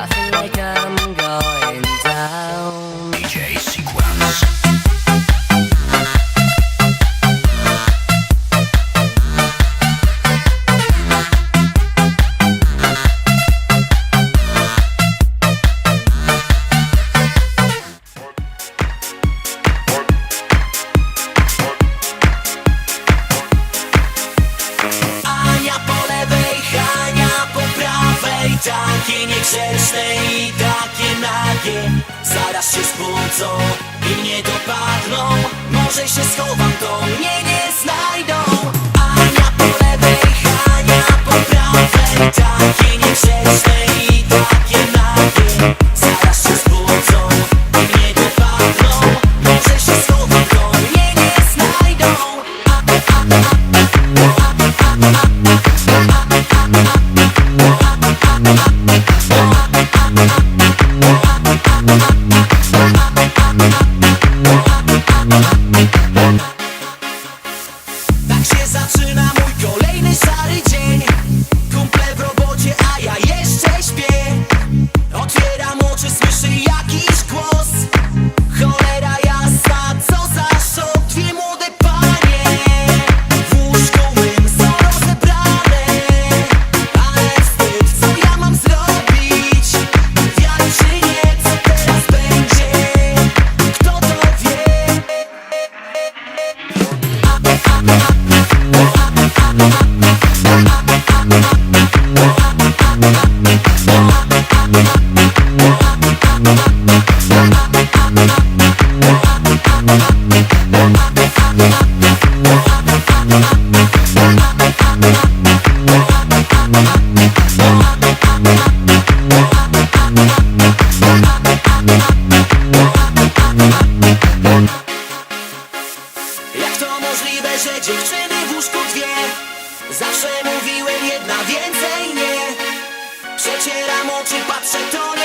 laughing like a Niegrzeczne i takie nagie. Zaraz się spłucą i mnie dopadną. Może się schowam Jak to możliwe, że dziewczyny w łóżku dwie? Zawsze mówiłem jedna więcej nie. Przecieram oczy, patrzę to